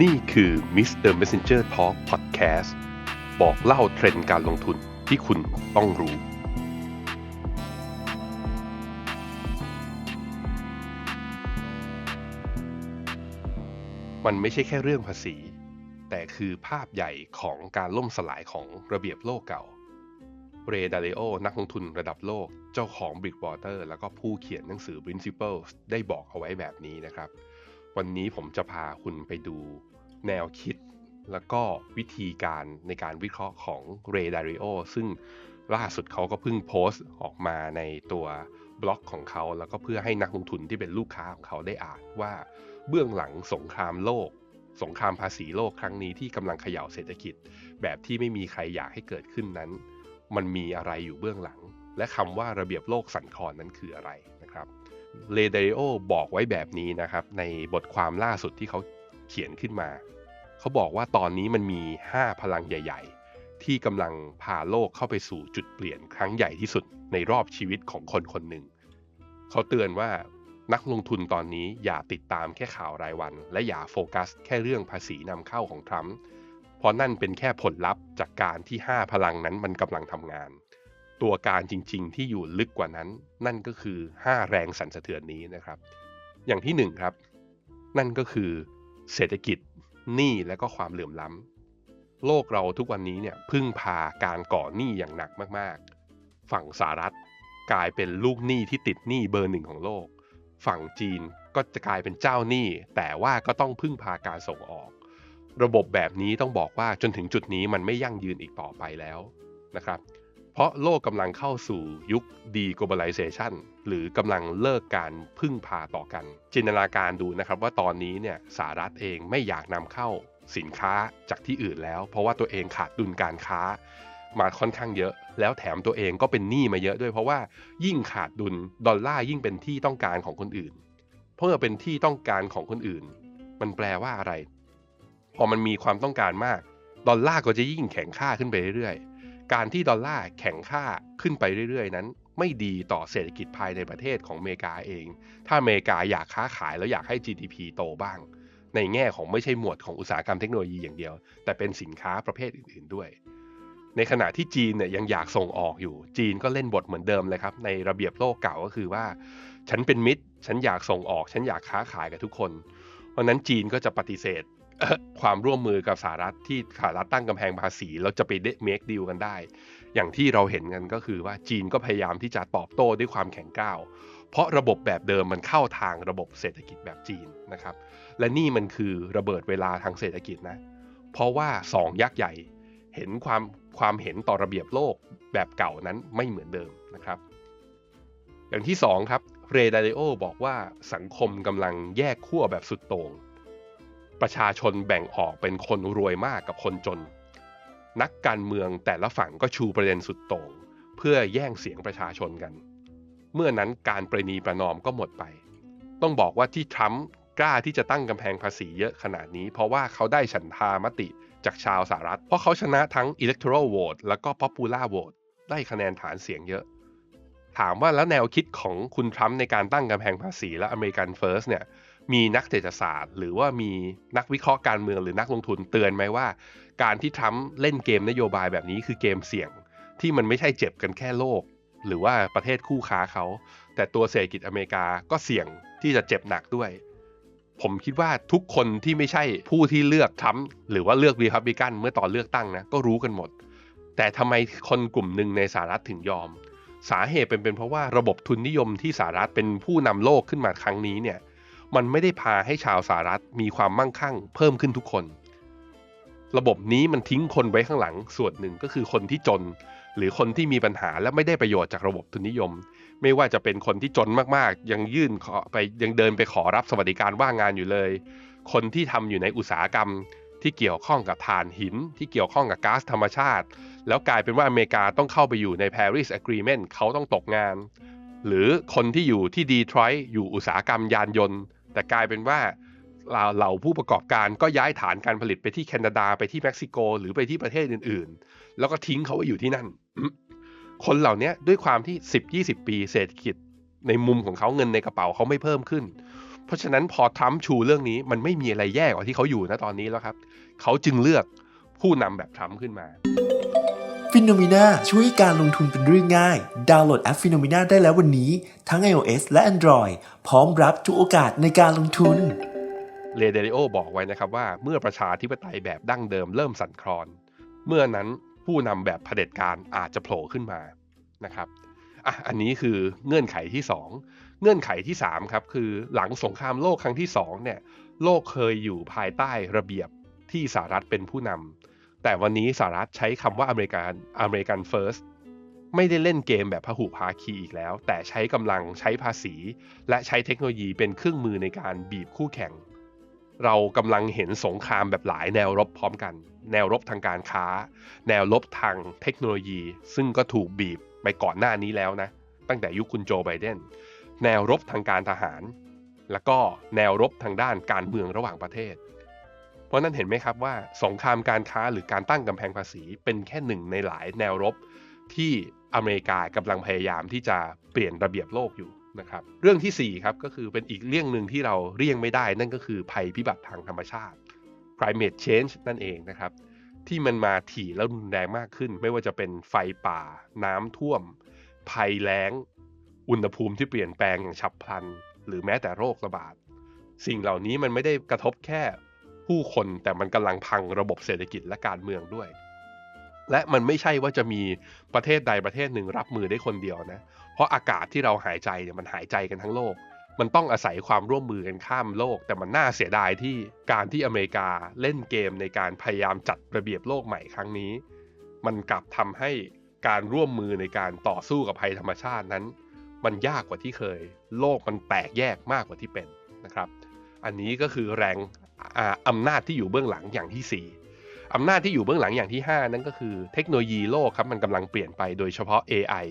นี่คือ Mr. Messenger Talk Podcast บอกเล่าเทรนด์การลงทุนที่คุณต้องรู้ มันไม่ใช่แค่เรื่องภาษี แต่คือภาพใหญ่ของการล่มสลายของระเบียบโลกเก่า เรดาริโอนักลงทุนระดับโลก เจ้าของ Brickwater แล้วก็ผู้เขียนหนังสือ Principles ได้บอกเอาไว้แบบนี้นะครับ วันนี้ผมจะพาคุณไปดูแนวคิด แล้วก็วิธีการในการวิเคราะห์ของเรดาริโอซึ่งล่าสุดเขาก็เพิ่งโพสต์ออกมาในตัวบล็อกของเขา แล้วก็เพื่อให้นักลงทุนที่เป็นลูกค้าของเขาได้อ่านว่าเบื้องหลังสงครามโลก สงครามภาษีโลกครั้งนี้ที่กำลังเขย่าเศรษฐกิจ แบบที่ไม่มีใครอยากให้เกิดขึ้นนั้น มันมีอะไรอยู่เบื้องหลัง และคำว่าระเบียบโลกสันคอนนั้นคืออะไรนะครับเรเดริโอบอกไว้แบบนี้นะครับ ในบทความล่าสุดที่เขาเขียนขึ้นมา เขาบอกว่าตอนนี้มันมี 5 พลังใหญ่ ๆ ที่กำลังพาโลกเข้าไปสู่จุดเปลี่ยนครั้งใหญ่ที่สุดในรอบชีวิตของคนคนหนึ่ง เขาเตือนว่านักลงทุนตอนนี้อย่าติดตามแค่ข่าวรายวัน และอย่าโฟกัสแค่เรื่องภาษีนำเข้าของทรัมป์ เพราะนั่นเป็นแค่ผลลัพธ์จากการที่ 5 พลังนั้นมันกำลังทำงาน ตัวการจริงๆ ที่อยู่ลึกกว่านั้น นั่นก็คือ 5 แรงสั่นสะเทือนนี้นะครับ อย่างที่ 1 ครับ นั่นก็คือเศรษฐกิจหนี้และก็ความเหลื่อมล้ำโลกเราทุกวันนี้เนี่ยพึ่งพาการก่อหนี้อย่างหนักมากๆ ฝั่งสหรัฐกลายเป็นลูกหนี้ที่ติดหนี้เบอร์หนึ่งของโลก ฝั่งจีนก็จะกลายเป็นเจ้าหนี้แต่ว่าก็ต้องพึ่งพาการส่งออก ระบบแบบนี้ต้องบอกว่าจนถึงจุดนี้มันไม่ยั่งยืนอีกต่อไปแล้วนะครับ เพราะโลกกำลังเข้าสู่ยุค deglobalization หรือกำลังเลิกการพึ่งพาต่อกัน จินตนาการดูนะครับว่าตอนนี้เนี่ยสหรัฐเองไม่อยากนำเข้าสินค้าจากที่อื่นแล้ว เพราะว่าตัวเองขาดดุลการค้ามาค่อนข้างเยอะ แล้วแถมตัวเองก็เป็นหนี้มาเยอะด้วย เพราะว่ายิ่งขาดดุลดอลลาร์ยิ่งเป็นที่ต้องการของคนอื่น เพราะเมื่อเป็นที่ต้องการของคนอื่น มันแปลว่าอะไร พอมันมีความต้องการมาก ดอลลาร์ก็จะยิ่งแข็งค่าขึ้นไปเรื่อยๆ การที่ดอลลาร์แข็งค่าขึ้นไปเรื่อยๆ นั้น ไม่ดีต่อเศรษฐกิจภายในประเทศของอเมริกาเอง ถ้าอเมริกาอยากค้าขายแล้วอยากให้ GDP โตบ้าง ในแง่ของไม่ใช่หมวดของอุตสาหกรรมเทคโนโลยีอย่างเดียว แต่เป็นสินค้าประเภทอื่นๆด้วยในขณะที่จีนเนี่ยยังอยากส่งออกอยู่ จีนก็เล่นบทเหมือนเดิมเลยครับ ในระเบียบโลกเก่าก็คือว่า ฉันเป็นมิตร ฉันอยากส่งออก ฉันอยากค้าขายกับทุกคน เพราะนั้นจีนก็จะปฏิเสธ ความร่วมมือกับสหรัฐที่สหรัฐตั้งกำแพงภาษีแล้วจะไปเมคดีลกันได้ อย่างที่เราเห็นกันก็คือว่าจีนก็พยายามที่จะตอบโต้ด้วยความแข็งก้าว เพราะระบบแบบเดิมมันเข้าทางระบบเศรษฐกิจแบบจีนนะครับ และนี่มันคือระเบิดเวลาทางเศรษฐกิจนะ เพราะว่าสองยักษ์ใหญ่เห็นความความเห็นต่อระเบียบโลกแบบเก่านั้นไม่เหมือนเดิมนะครับ อย่างที่สองครับเรดาริโอบอกว่าสังคมกำลังแยกขั้วแบบสุดโต่ง ประชาชนแบ่งออกเป็นคนรวยมากกับคนจน นักการเมืองแต่ละฝั่งก็ชูประเด็นสุดโต่งเพื่อแย่งเสียงประชาชนกัน เมื่อนั้นการประนีประนอมก็หมดไป ต้องบอกว่าที่ทรัมป์กล้าที่จะตั้งกำแพงภาษีเยอะขนาดนี้ เพราะว่าเขาได้ฉันทามติจากชาวสหรัฐ เพราะเขาชนะทั้ง electoral vote แล้วก็ popular vote ได้คะแนนฐานเสียงเยอะ ถามว่าแล้วแนวคิดของคุณทรัมป์ในการตั้งกำแพงภาษีและอเมริกันเฟิร์สเนี่ย มีนักเศรษฐศาสตร์ หรือว่ามีนักวิเคราะห์การเมืองหรือนักลงทุนเตือนไหมว่า การที่ทรัมป์เล่นเกมนโยบายแบบนี้คือเกมเสี่ยง ที่มันไม่ใช่เจ็บกันแค่โลก หรือว่าประเทศคู่ค้าเขา แต่ตัวเศรษฐกิจอเมริกาก็เสี่ยงที่จะเจ็บหนักด้วย ผมคิดว่าทุกคนที่ไม่ใช่ผู้ที่เลือกทรัมป์หรือว่าเลือกรีพับลิกันเมื่อตอนเลือกตั้งนะก็รู้กันหมด แต่ทำไมคนกลุ่มหนึ่งในสหรัฐถึงยอมสาเหตุเป็นเป็นเพราะว่าระบบทุนนิยมที่สหรัฐเป็นผู้นำโลกขึ้นมาครั้งนี้เนี่ย มันไม่ได้พาให้ชาวสหรัฐมีความมั่งคั่ง เพิ่มขึ้นทุกคน ระบบนี้มันทิ้งคนไว้ข้างหลังส่วนหนึ่งก็คือคนที่จน หรือคนที่มีปัญหาและไม่ได้ประโยชน์จากระบบทุนนิยม ไม่ว่าจะเป็นคนที่จนมากๆ ยังยื่นขอไปยังเดินไปขอรับสวัสดิการว่างงานอยู่เลย คนที่ทำอยู่ในอุตสาหกรรมที่เกี่ยวข้องกับถ่านหิน ที่เกี่ยวข้องกับก๊าซธรรมชาติ แล้วกลายเป็นว่าอเมริกาต้องเข้าไปอยู่ใน Paris Agreement เขาต้องตกงาน หรือคนที่อยู่ที่ดีทรอยต์อยู่อุตสาหกรรมยานยนต์ แต่กลายเป็นว่าเหล่าผู้ประกอบการก็ย้ายฐานการผลิตไปที่แคนาดาไปที่เม็กซิโก หรือไปที่ประเทศอื่นๆ แล้วก็ทิ้งเขาไว้อยู่ที่นั่น คนเหล่านี้ด้วยความที่ 10-20 ปีเศรษฐกิจ ในมุมของเขาเงินในกระเป๋าเขาไม่เพิ่มขึ้น เพราะฉะนั้นพอทรัมป์ชูเรื่องนี้มันไม่มีอะไรแย่กว่าที่เขาอยู่นะตอนนี้แล้วครับ เขาจึงเลือกผู้นำแบบทรัมป์ขึ้นมา ฟิโนมิน่าช่วยให้การลงทุนเป็นเรื่องง่าย ดาวน์โหลดแอปฟิโนมิน่าได้แล้ววันนี้ ทั้ง iOS และ Android พร้อมรับทุกโอกาสในการลงทุน เรเดริโอบอกไว้นะครับว่าเมื่อประชาธิปไตยแบบดั้งเดิมเริ่มสั่นคลอน เมื่อนั้นผู้นำแบบเผด็จการอาจจะโผล่ขึ้นมานะครับอะอันนี้คือเงื่อนไขที่ 2 เงื่อนไขที่3ครับคือหลังสงครามโลกครั้งที่2เนี่ยโลกเคยอยู่ภายใต้ระเบียบที่สหรัฐเป็นผู้นำ แต่วันนี้สหรัฐใช้คำว่าอเมริกันอเมริกันเฟิร์สไม่ได้เล่นเกมแบบพหุภาคีอีกแล้ว แต่ใช้กำลังใช้ภาษี และใช้เทคโนโลยีเป็นเครื่องมือในการบีบคู่แข่ง เรากำลังเห็นสงครามแบบหลายแนวรบพร้อมกัน แนวรบทางการค้า แนวรบทางเทคโนโลยี ซึ่งก็ถูกบีบไปก่อนหน้านี้แล้วนะ ตั้งแต่ยุคคุณโจไบเดนแนวรบทางการทหาร แล้วก็แนวรบทางด้านการเมืองระหว่างประเทศ เพราะนั้นเห็นไหมครับว่าสงครามการค้าหรือการตั้งกำแพงภาษีเป็นแค่หนึ่งในหลายแนวรบที่อเมริกากำลังพยายามที่จะเปลี่ยนระเบียบโลกอยู่นะครับเรื่องที่4ครับก็คือเป็นอีกเรื่องหนึ่งที่เราเลี่ยงไม่ได้ นั่นก็คือภัยพิบัติทางธรรมชาติ climate change นั่นเองนะครับ ที่มันมาถี่แล้วรุนแรงมากขึ้น ไม่ว่าจะเป็นไฟป่า น้ำท่วม ภัยแล้ง อุณหภูมิที่เปลี่ยนแปลงอย่างฉับพลัน หรือแม้แต่โรคระบาด สิ่งเหล่านี้มันไม่ได้กระทบแค่ ผู้คนแต่มันกำลังพังระบบเศรษฐกิจและการเมืองด้วย และมันไม่ใช่ว่าจะมีประเทศใดประเทศหนึ่งรับมือได้คนเดียวนะ เพราะอากาศที่เราหายใจเนี่ยมันหายใจกันทั้งโลก มันต้องอาศัยความร่วมมือกันข้ามโลก แต่มันน่าเสียดายที่การที่อเมริกาเล่นเกมในการพยายามจัดระเบียบโลกใหม่ครั้งนี้ มันกลับทำให้การร่วมมือในการต่อสู้กับภัยธรรมชาตินั้น มันยากกว่าที่เคย โลกมันแตกแยกมากกว่าที่เป็นนะครับ อันนี้ก็คือแรง อำนาจที่อยู่เบื้องหลังอย่างที่ 4 อำนาจที่อยู่เบื้องหลังอย่างที่ 5 นั่นก็คือเทคโนโลยีโลกครับมันกำลังเปลี่ยนไปโดยเฉพาะ AI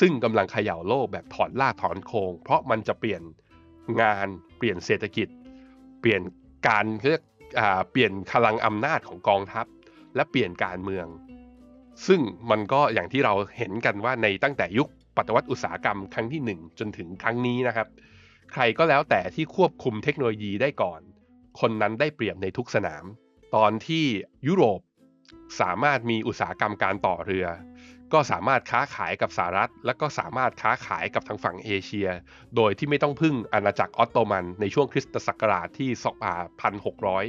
ซึ่งกำลังเขย่าโลกแบบถอนลากถอนโคง เพราะมันจะเปลี่ยนงานเปลี่ยนเศรษฐกิจ เปลี่ยนการเรียกเปลี่ยนพลังอำนาจของกองทัพ และเปลี่ยนการเมือง ซึ่งมันก็อย่างที่เราเห็นกันว่าในตั้งแต่ยุคปฏิวัติอุตสาหกรรมครั้งที่ 1 จนถึงครั้งนี้นะครับ ใครก็แล้วแต่ที่ควบคุมเทคโนโลยีได้ก่อน คนนั้นได้เปรียบในทุกสนาม ตอนที่ยุโรปสามารถมีอุตสาหกรรมการต่อเรือ ก็สามารถค้าขายกับสหรัฐ และก็สามารถค้าขายกับทางฝั่งเอเชีย โดยที่ไม่ต้องพึ่งอาณาจักรออตโตมันในช่วงคริสตศักราชที่สองพันหกร้อย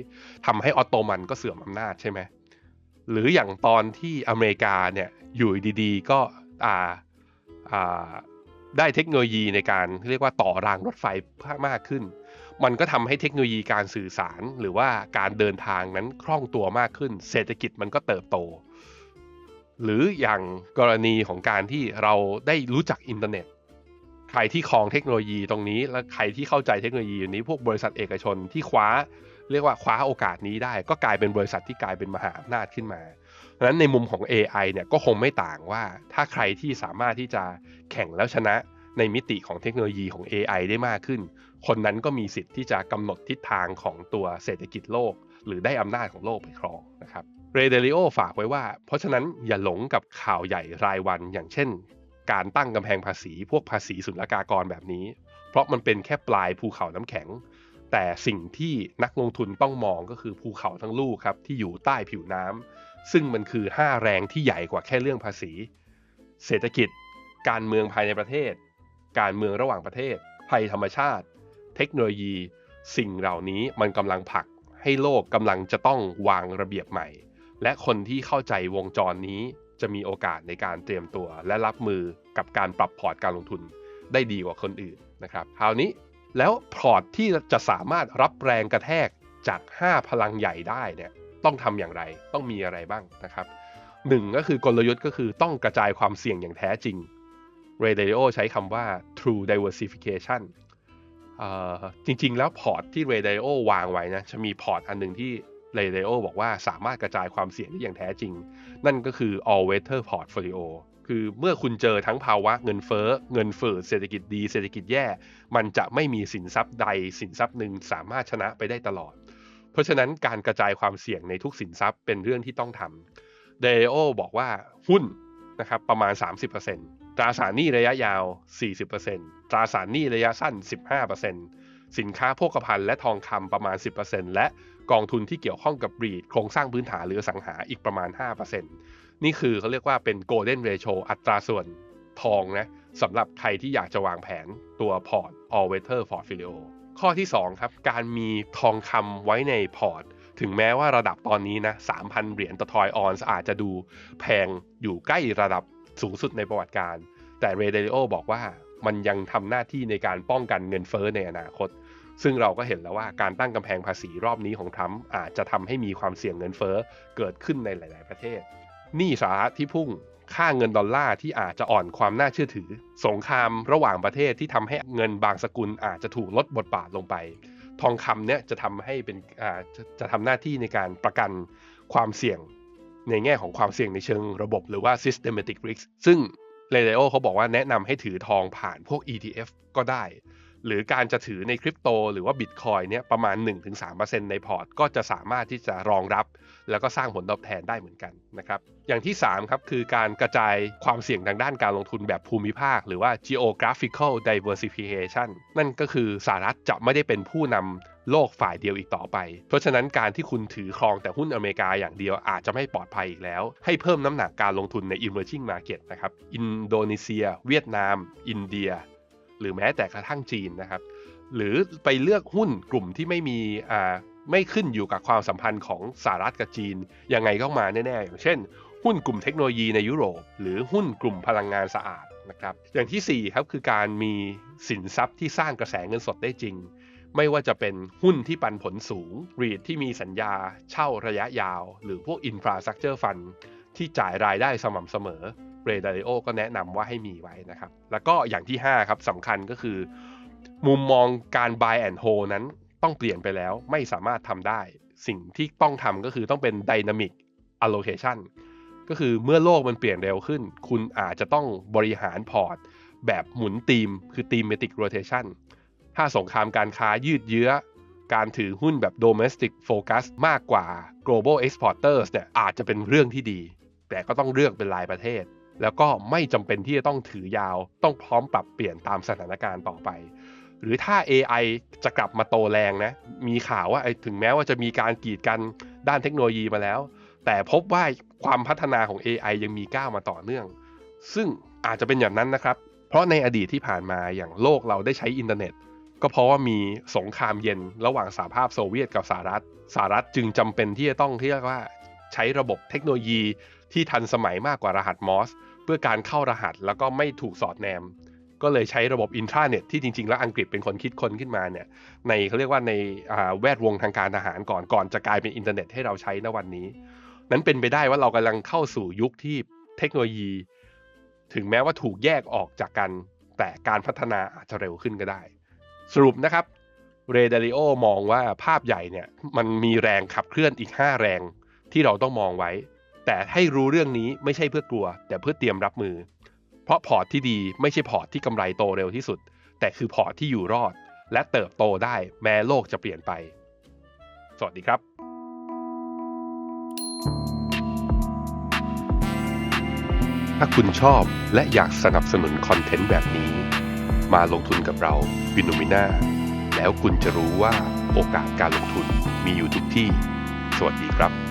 ทำให้ออตโตมันก็เสื่อมอำนาจใช่ไหมหรืออย่างตอนที่อเมริกาเนี่ยอยู่ดีๆ ก็อ่าอ่าได้เทคโนโลยีในการเรียกว่าต่อรางรถไฟมากขึ้น มันก็ทำให้เทคโนโลยีการสื่อสารหรือว่าการเดินทางนั้นคล่องตัวมากขึ้น เศรษฐกิจมันก็เติบโต หรืออย่างกรณีของการที่เราได้รู้จักอินเทอร์เน็ต ใครที่ครองเทคโนโลยีตรงนี้ และใครที่เข้าใจเทคโนโลยีนี้พวกบริษัทเอกชนที่คว้า เรียกว่าคว้าโอกาสนี้ได้ ก็กลายเป็นบริษัทที่กลายเป็นมหาอำนาจขึ้นมาเพราะฉะนั้นในมุมของ AI เนี่ยก็คงไม่ต่างว่าถ้าใครที่สามารถที่จะแข่งแล้วชนะ ในมิติของเทคโนโลยีของ AI ได้มากขึ้น คนนั้นก็มีสิทธิ์ที่จะกำหนดทิศทางของตัวเศรษฐกิจโลก หรือได้อำนาจของโลกไปครองนะครับเรเดลิโอฝากไว้ว่า เพราะฉะนั้นอย่าหลงกับข่าวใหญ่รายวัน อย่างเช่น การตั้งกำแพงภาษีพวกภาษีศุลกากรแบบนี้ เพราะมันเป็นแค่ปลายภูเขาน้ำแข็ง แต่สิ่งที่นักลงทุนต้องมองก็คือภูเขาทั้งลูกครับที่อยู่ใต้ผิวน้ำซึ่งมันคือ 5 แรงที่ใหญ่กว่าแค่เรื่องภาษี เศรษฐกิจ การเมืองภายในประเทศ การเมืองระหว่างประเทศ ภัยธรรมชาติ เทคโนโลยี สิ่งเหล่านี้มันกำลังผลักให้โลกกำลังจะต้องวางระเบียบใหม่ และคนที่เข้าใจวงจรนี้จะมีโอกาสในการเตรียมตัว และรับมือกับการปรับพอร์ตการลงทุนได้ดีกว่าคนอื่นนะครับคราวนี้แล้วพอร์ตที่จะสามารถรับแรงกระแทกจาก 5 พลังใหญ่ได้เนี่ยต้องทำอย่างไรต้องมีอะไรบ้างนะครับหนึ่งก็คือกลยุทธ์ก็คือต้องกระจายความเสี่ยงอย่างแท้จริง r a d i o ใช้คำว่า true diversification จริง ๆ แล้วพอร์ตที่ r a d i o วางไว้นะจะมีพอร์ตอันหนึ่งที่ r a d i o บอกว่าสามารถกระจายความเสี่ยงได้อย่างแท้จริง นั่นก็คือ all weather portfolio คือเมื่อคุณเจอทั้งภาวะเงินเฟ้อเงินเฟ้อเศรษฐกิจดีเศรษฐกิจแย่ มันจะไม่มีสินทรัพย์ใดสินทรัพย์หนึ่งสามารถชนะไปได้ตลอด เพราะฉะนั้นการกระจายความเสี่ยงในทุกสินทรัพย์เป็นเรื่องที่ต้องทำเดโอบอกว่าหุ้นนะครับประมาณ 30% ตราสารหนี้ระยะยาว 40%ตราสารหนี้ระยะสั้น 15%สินค้าโภคภัณฑ์และทองคำประมาณ 10%และกองทุนที่เกี่ยวข้องกับบรีดโครงสร้างพื้นฐานหรือสังหาอีกประมาณ 5%นี่คือเขาเรียกว่าเป็น golden ratio อัตราส่วนทองนะสำหรับใครที่อยากจะวางแผนตัวพอร์ต all weather portfolio ข้อที่ 2 ครับ การมีทองคำไว้ในพอร์ต ถึงแม้ว่าระดับตอนนี้นะ 3,000 เหรียญต่อทอยออนอาจจะดูแพงอยู่ใกล้ระดับ สูงสุดในประวัติการ แต่เรเดลิโอบอกว่ามันยังทำหน้าที่ในการป้องกันเงินเฟ้อในอนาคต ซึ่งเราก็เห็นแล้วว่าการตั้งกำแพงภาษีรอบนี้ของทรัมป์อาจจะทำให้มีความเสี่ยงเงินเฟ้อเกิดขึ้นในหลาย ๆ ประเทศหนี้สาธารณะที่พุ่งค่าเงินดอลลาร์ที่อาจจะอ่อนความน่าเชื่อถือ สงครามระหว่างประเทศที่ทำให้เงินบางสกุลอาจจะถูกลดบทบาทลงไป ทองคำเนี่ยจะทำให้เป็นจะจะทำหน้าที่ในการประกันความเสี่ยง ในแง่ของความเสี่ยงในเชิงระบบหรือว่า systematic risk ซึ่งเรเดโอเขาบอกว่าแนะนำให้ถือทองผ่านพวก ETF ก็ได้ หรือการจะถือในคริปโตหรือว่าบิตคอยเนี่ยประมาณ 1-3%ในพอร์ต ก็จะสามารถที่จะรองรับ แล้วก็สร้างผลตอบแทนได้เหมือนกันนะครับอย่างที่ 3 ครับ คือการกระจายความเสี่ยงทางด้านการลงทุนแบบภูมิภาค หรือว่า geographical diversification นั่นก็คือสหรัฐจะไม่ได้เป็นผู้นำโลกฝ่ายเดียวอีกต่อไป เพราะฉะนั้นการที่คุณถือครองแต่หุ้นอเมริกาอย่างเดียวอาจจะไม่ปลอดภัยอีกแล้ว ให้เพิ่มน้ำหนักการลงทุนใน emerging market นะครับ อินโดนีเซีย เวียดนาม อินเดีย หรือแม้แต่กระทั่งจีนนะครับ หรือไปเลือกหุ้นกลุ่มที่ไม่มีอ่าไม่ขึ้นอยู่กับความสัมพันธ์ของสหรัฐกับจีน ยังไงก็มาแน่ๆอย่างเช่น หุ้นกลุ่มเทคโนโลยีในยุโรป หรือหุ้นกลุ่มพลังงานสะอาดนะครับอย่างที่4ครับคือการมีสินทรัพย์ที่สร้างกระแสเงินสดได้จริง ไม่ว่าจะเป็นหุ้นที่ปันผลสูงรีดที่มีสัญญา เช่าระยะยาว หรือพวก infrastructure fund ที่จ่ายรายได้สม่ำเสมอ เรดาริโอก็แนะนำว่าให้มีไว้นะครับ แล้วก็อย่างที่ 5 ครับสำคัญก็คือ มุมมองการ buy and hold นั้นต้องเปลี่ยนไปแล้วไม่สามารถทำได้ สิ่งที่ต้องทำก็คือต้องเป็น dynamic allocation ก็คือเมื่อโลกมันเปลี่ยนเร็วขึ้น คุณอาจจะต้องบริหารพอร์ต แบบหมุนธีมคือ thematic rotation ถ้าสงครามการค้ายืดเยื้อ การถือหุ้นแบบ domestic focus มากกว่า global exporters เนี่ยอาจจะเป็นเรื่องที่ดี แต่ก็ต้องเลือกเป็นรายประเทศ แล้วก็ไม่จำเป็นที่จะต้องถือยาว ต้องพร้อมปรับเปลี่ยนตามสถานการณ์ต่อไป หรือถ้า AI จะกลับมาโตแรงนะ มีข่าวว่าถึงแม้ว่าจะมีการกีดกันด้านเทคโนโลยีมาแล้ว แต่พบว่าความพัฒนาของ AI ยังมีก้าวมาต่อเนื่อง ซึ่งอาจจะเป็นอย่างนั้นนะครับ เพราะในอดีตที่ผ่านมาอย่างโลกเราได้ใช้อินเทอร์เน็ต ก็เพราะว่ามีสงครามเย็นระหว่างสหภาพโซเวียตกับสหรัฐ สหรัฐจึงจำเป็นที่จะต้องเรียกว่าใช้ระบบเทคโนโลยีที่ทันสมัยมากกว่ารหัสมอส เพื่อการเข้ารหัสแล้วก็ไม่ถูกสอดแนม ก็เลยใช้ระบบอินทราเน็ตที่จริง ๆ แล้วอังกฤษเป็นคนคิดคนขึ้นมาเนี่ยในเขาเรียกว่าในแวดวงทางการทหารก่อนก่อนจะกลายเป็นอินเทอร์เน็ตให้เราใช้ณวันนี้ นั้นเป็นไปได้ว่าเรากำลังเข้าสู่ยุคที่เทคโนโลยี ถึงแม้ว่าถูกแยกออกจากกันแต่การพัฒนาอาจจะเร็วขึ้นก็ได้ สรุปนะครับเรเดลิโอมองว่าภาพใหญ่เนี่ยมันมีแรงขับเคลื่อนอีก 5 แรงที่เราต้องมองไว้ แต่ให้รู้เรื่องนี้ไม่ใช่เพื่อกลัว แต่เพื่อเตรียมรับมือ เพราะพอร์ตที่ดีไม่ใช่พอร์ตที่กำไรโตเร็วที่สุด แต่คือพอร์ตที่อยู่รอด และเติบโตได้แม้โลกจะเปลี่ยนไป สวัสดีครับ ถ้าคุณชอบและอยากสนับสนุนคอนเทนต์แบบนี้ มาลงทุนกับเราวิน o มิน่าแล้วคุณจะรู้ว่าโอกาสการลงทุนมีอยู่ทุกที่ สวัสดีครับ